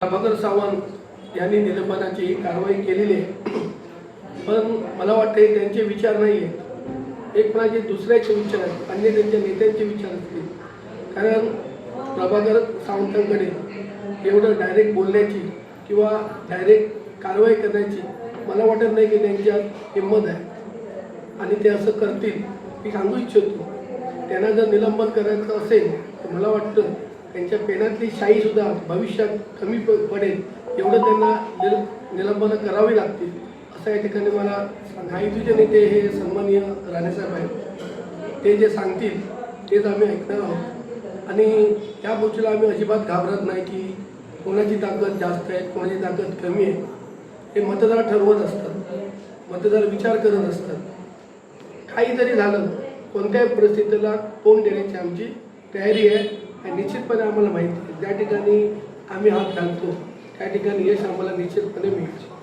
प्रभाकर सावंत यांनी निलंबनाची कारवाई केलेली आहे. पण मला वाटते त्यांचे विचार नाही आहेत एक म्हणजे दुसऱ्याचे विचार आहेत अन्य त्यांच्या नेत्यांचे विचार असतील. कारण प्रभाकर सावंतांकडे एवढं डायरेक्ट बोलण्याची किंवा डायरेक्ट कारवाई करण्याची मला वाटत नाही की त्यांच्यात हिंमत आहे. आणि ते असं करतील मी सांगू इच्छितो. त्यांना जर निलंबन करायचं असेल तर मला वाटतं त्यांच्या पेनातली शाईसुद्धा भविष्यात कमी प पडेल एवढं त्यांना निल निलंबनं करावी लागतील असं या ठिकाणी मला महायुतीचे नेते हे सन्माननीय राणेसाहेब आहेत ते जे सांगतील तेच आम्ही ऐकणार आहोत. आणि त्या गोष्टीला आम्ही अजिबात घाबरत नाही की कोणाची ताकद जास्त आहे कोणाची ताकद कमी आहे. हे मतदार ठरवत असतात मतदार विचार करत असतात. काही जरी झालं कोणत्याही परिस्थितीला तोंड देण्याची आमची तयारी आहे. आणि निश्चितपणे आम्हाला माहिती त्या ज्या ठिकाणी आम्ही हात घालतो. त्या ठिकाणी यश आम्हाला निश्चितपणे मिळेल.